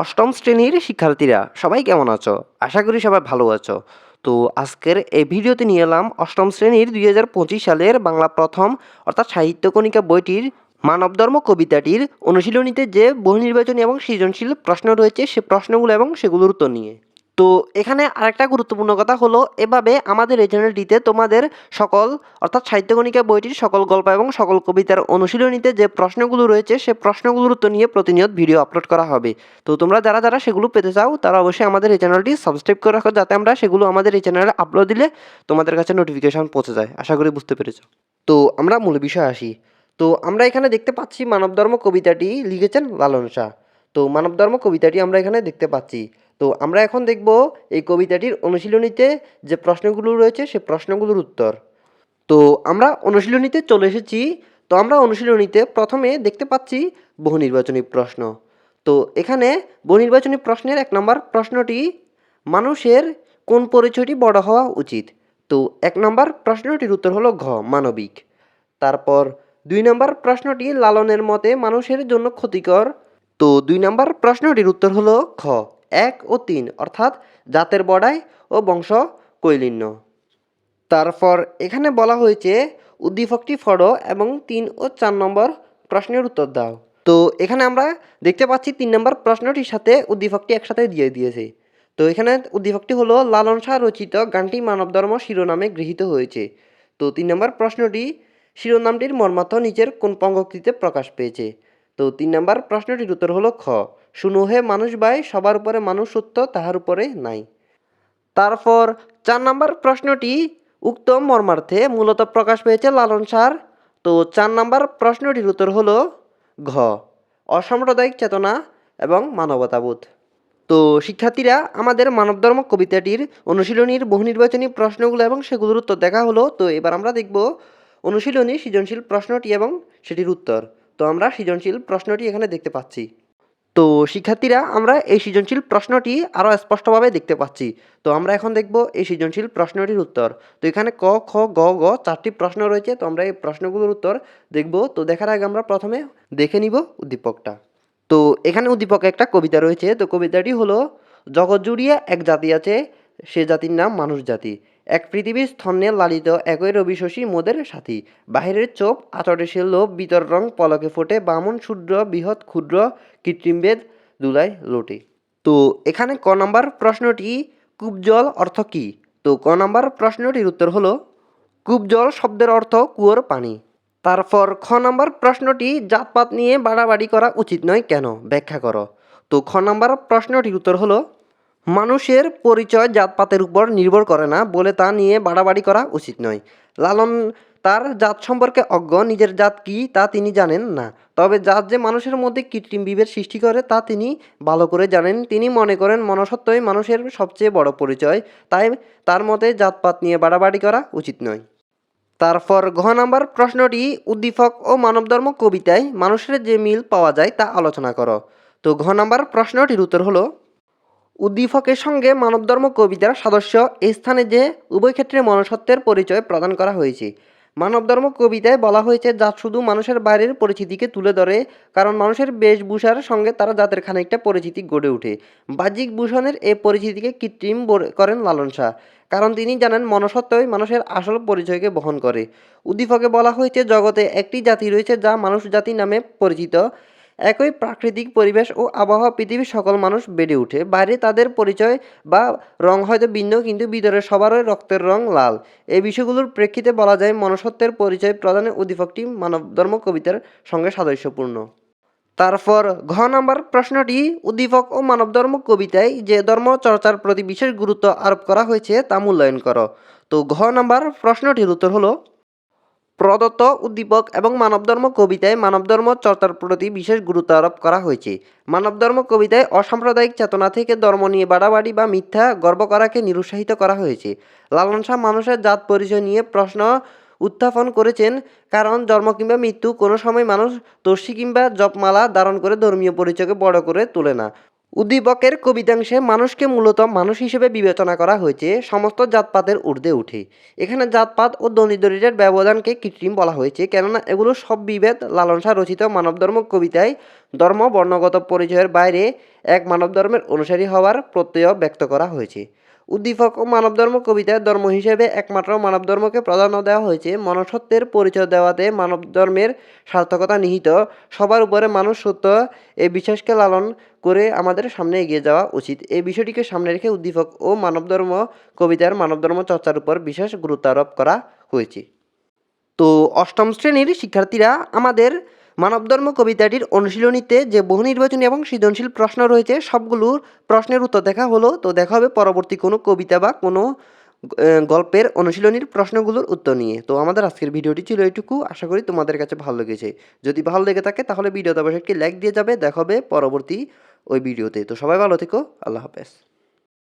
অষ্টম শ্রেণির শিক্ষার্থীরা, সবাই কেমন আছো? আশা করি সবাই ভালো আছো। তো আজকের এই ভিডিওতে নিয়ে এলাম অষ্টম শ্রেণির দুই হাজার পঁচিশ সালের বাংলা প্রথম অর্থাৎ সাহিত্যকণিকা বইটির মানবধর্ম কবিতাটির অনুশীলনীতে যে বহু নির্বাচনী এবং সৃজনশীল প্রশ্ন রয়েছে, সে প্রশ্নগুলো এবং সেগুলোর উত্তর নিয়ে। তো এখানে আরেকটা গুরুত্বপূর্ণ কথা হলো, এভাবে আমাদের এই চ্যানেলটিতে তোমাদের সকল, অর্থাৎ সাহিত্যকণিকা বইটির সকল গল্প এবং সকল কবিতার অনুশীলনীতে যে প্রশ্নগুলো রয়েছে, সে প্রশ্নগুলোর উত্তর নিয়ে প্রতিনিয়ত ভিডিও আপলোড করা হবে। তো তোমরা যারা যারা সেগুলো পেতে চাও, তারা অবশ্যই আমাদের এই চ্যানেলটি সাবস্ক্রাইব করে রাখো যাতে আমরা সেগুলো আমাদের এই চ্যানেলে আপলোড দিলে তোমাদের কাছে নোটিফিকেশন পৌঁছে যায়। আশা করি বুঝতে পেরেছ। তো আমরা মূল বিষয়ে আসি। তো আমরা এখানে দেখতে পাচ্ছি মানবধর্ম কবিতাটি লিখেছেন লালন শাহ। তো মানবধর্ম কবিতাটি আমরা এখানে দেখতে পাচ্ছি। তো আমরা এখন দেখব এই কবিতাটির অনুশীলনীতে যে প্রশ্নগুলো রয়েছে, সে প্রশ্নগুলোর উত্তর। তো আমরা অনুশীলনীতে চলে এসেছি। তো আমরা অনুশীলনীতে প্রথমে দেখতে পাচ্ছি বহু নির্বাচনী প্রশ্ন। তো এখানে বহু নির্বাচনী প্রশ্নের এক নম্বর প্রশ্নটি, মানুষের কোন পরিচয়টি বড় হওয়া উচিত? তো এক নম্বর প্রশ্নটির উত্তর হলো ঘ, মানবিক। তারপর দুই নম্বর প্রশ্নটি, লালনের মতে মানুষের জন্য ক্ষতিকর। তো দুই নম্বর প্রশ্নটির উত্তর হলো খ এক ও তিন, অর্থাৎ জাতের বড়াই ও বংশ কৈলিন্য। তারপর এখানে বলা হয়েছে, উদ্দীপকটি ফড়ো এবং তিন ও চার নম্বর প্রশ্নের উত্তর দাও। তো এখানে আমরা দেখতে পাচ্ছি তিন নম্বর প্রশ্নটির সাথে উদ্দীপকটি একসাথে দিয়ে দিয়েছে। তো এখানে উদ্দীপকটি হলো, লালন শাহ রচিত গানটি মানবধর্ম শিরোনামে গৃহীত হয়েছে। তো তিন নম্বর প্রশ্নটি শিরোনামটির মর্মার্থ নিচের কোন পঙ্গক্তিতে প্রকাশ পেয়েছে? তো তিন নম্বর প্রশ্নটির উত্তর হলো খ। শুনো হে মানুষ ভাই, সবার উপরে মানুষ সত্য তাহার উপরে নাই। তারপর চার নম্বর প্রশ্নটি, উক্ত মর্মার্থে মূলত প্রকাশ পেয়েছে লালন সার। তো চার নম্বর প্রশ্নটির উত্তর হলো ঘ, অসাম্প্রদায়িক চেতনা এবং মানবতাবোধ। তো শিক্ষার্থীরা, আমাদের মানবধর্ম কবিতাটির অনুশীলনীর বহু নির্বাচনী প্রশ্নগুলো এবং সেগুলোর উত্তর দেখা হলো। তো এবার আমরা দেখব অনুশীলনী সৃজনশীল প্রশ্নটি এবং সেটির উত্তর। তো আমরা সৃজনশীল প্রশ্নটি এখানে দেখতে পাচ্ছি। তো শিক্ষার্থীরা, আমরা এই সৃজনশীল প্রশ্নটি আরও স্পষ্টভাবে দেখতে পাচ্ছি। তো আমরা এখন দেখব এই সৃজনশীল প্রশ্নটির উত্তর। তো এখানে ক, খ, গ গ চারটি প্রশ্ন রয়েছে, তো আমরা এই প্রশ্নগুলোর উত্তর দেখব। তো দেখার আগে আমরা প্রথমে দেখে নিব উদ্দীপকটা। তো এখানে উদ্দীপকে একটা কবিতা রয়েছে, তো কবিতাটি হলো, জগৎ জুড়িয়ে এক জাতি আছে, সে জাতির নাম মানুষ জাতি। এক পৃথিবীর স্তন্যে লালিত একই রবি শশী মোদের সাথী। বাহিরের আচরে সে লোভ, বিতর রং, পলকে ফোটে বামন ক্ষুদ্র বৃহৎ, ক্ষুদ্র, কৃত্রিম বেদ দুলাই লোটে। তো এখানে ক নম্বর প্রশ্নটি কূপজল অর্থ কী? তো ক নম্বর প্রশ্নটির উত্তর হলো কূপজল শব্দের অর্থ কুয়োর পানি। তারপর খ নম্বর প্রশ্নটি, জাতপাত নিয়ে বাড়াবাড়ি করা উচিত নয় কেন? ব্যাখ্যা করো। তো খ নম্বর প্রশ্নটির উত্তর হলো মানুষের পরিচয় জাতপাতের উপর নির্ভর করে না বলে তা নিয়ে বাড়াবাড়ি করা উচিত নয়। লালন তার জাত সম্পর্কে অজ্ঞ, নিজের জাত কি তা তিনি জানেন না। তবে জাত যে মানুষের মধ্যে কৃত্রিম বিভেদ সৃষ্টি করে তা তিনি ভালো করে জানেন। তিনি মনে করেন মনসত্ত্বই মানুষের সবচেয়ে বড় পরিচয়, তাই তার মতে জাতপাত নিয়ে বাড়াবাড়ি করা উচিত নয়। তারপর ঘ নাম্বার প্রশ্নটি, উদ্দীপক ও মানবধর্ম কবিতায় মানুষের যে মিল পাওয়া যায় তা আলোচনা করো। তো ঘ নাম্বার প্রশ্নটির উত্তর হলো উদ্দীপকের সঙ্গে মানবধর্ম কবিতার সদস্য। এই স্থানে যে উভয় ক্ষেত্রে মনুষ্যত্বের পরিচয় প্রদান করা হয়েছে। মানবধর্ম কবিতায় বলা হয়েছে জাত শুধু মানুষের বাইরের পরিচিতিকে তুলে ধরে, কারণ মানুষের বেশভূষার সঙ্গে তারা জাতের খানিকটা পরিচিতি গড়ে ওঠে। বাহ্যিক ভূষণের এই পরিচিতিকে কৃত্রিম করেন লালন শাহ। কারণ তিনি জানেন, মনুষ্যত্বই মানুষের আসল পরিচয়কে বহন করে। উদ্দীপকে বলা হয়েছে, জগতে একটি জাতি রয়েছে যা মানুষ জাতি নামে পরিচিত। একই প্রাকৃতিক পরিবেশ ও আবহাওয়া পৃথিবীর সকল মানুষ বেড়ে ওঠে। বাইরে তাদের পরিচয় বা রং হয়তো ভিন্ন, কিন্তু ভিতরে সবারই রক্তের রং লাল। এই বিষয়গুলোর প্রেক্ষিতে বলা যায়, মনুষ্যত্বের পরিচয় প্রদানের উদ্দীপকটি মানবধর্ম কবিতার সঙ্গে সাদৃশ্যপূর্ণ। তারপর ঘ নম্বর প্রশ্নটি, উদ্দীপক ও মানবধর্ম কবিতায় যে ধর্ম চর্চার প্রতি বিশেষ গুরুত্ব আরোপ করা হয়েছে তা মূল্যায়ন করো। তো ঘ নম্বর প্রশ্নটির উত্তর হলো প্রদত্ত উদ্দীপক এবং মানবধর্ম কবিতায় মানবধর্ম চর্চার প্রতি বিশেষ গুরুত্ব আরোপ করা হয়েছে। মানবধর্ম কবিতায় অসাম্প্রদায়িক চেতনা থেকে ধর্ম নিয়ে বাড়াবাড়ি বা মিথ্যা গর্ব করাকে নিরুৎসাহিত করা হয়েছে। লালন শাহ মানুষের জাত পরিচয় নিয়ে প্রশ্ন উত্থাপন করেছেন, কারণ জন্ম কিংবা মৃত্যু কোনো সময় মানুষ তর্ষি কিংবা জপমালা ধারণ করে ধর্মীয় পরিচয়কে বড় করে তোলে না। উদ্দীপকের কবিতাংশে মানুষকে মূলত মানুষ হিসেবে বিবেচনা করা হয়েছে, সমস্ত জাতপাতের ঊর্ধ্বে উঠে। এখানে জাতপাত ও দরিদ্রের ব্যবধানকে কৃত্রিম বলা হয়েছে, কেননা এগুলো সব বিভেদ লালনসা রচিত মানবধর্ম কবিতায় ধর্ম, বর্ণগত পরিচয়ের বাইরে এক মানবধর্মের অনুসারী হওয়ার প্রত্যয় ব্যক্ত করা হয়েছে। উদ্দীপক ও মানবধর্ম কবিতায় ধর্ম হিসেবে একমাত্র মানবধর্মকে প্রাধান্য দেওয়া হয়েছে। মনুষ্যত্বের পরিচয় দেওয়াতে মানবধর্মের সার্থকতা নিহিত। সবার উপরে মানুষ সত্য এই বিশ্বাসকে লালন করে আমাদের সামনে এগিয়ে যাওয়া উচিত। এই বিষয়টিকে সামনে রেখে উদ্দীপক ও মানবধর্ম কবিতার মানবধর্ম চর্চার উপর বিশেষ গুরুত্ব আরোপ করা হয়েছে। তো অষ্টম শ্রেণির শিক্ষার্থীরা আমাদের মানবধর্ম কবিতাটির অনুশীলনীতে যে বহু নির্বাচনী এবং সৃজনশীল প্রশ্ন রয়েছে সবগুলোর প্রশ্নের উত্তর দেখা হলো। তো দেখা হবে পরবর্তী কোনো কবিতা বা কোনো গল্পের অনুশীলনীর প্রশ্নগুলোর উত্তর নিয়ে। তো আমাদের আজকের ভিডিওটি ছিল এইটুকু। আশা করি তোমাদের কাছে ভালো লেগেছে। যদি ভালো লেগে থাকে তাহলে ভিডিওতে অবশ্যই একটি লাইক দিয়ে যাবে। দেখা হবে পরবর্তী ওই ভিডিওতে। তো সবাই ভালো থেকো। আল্লাহ হাফেজ।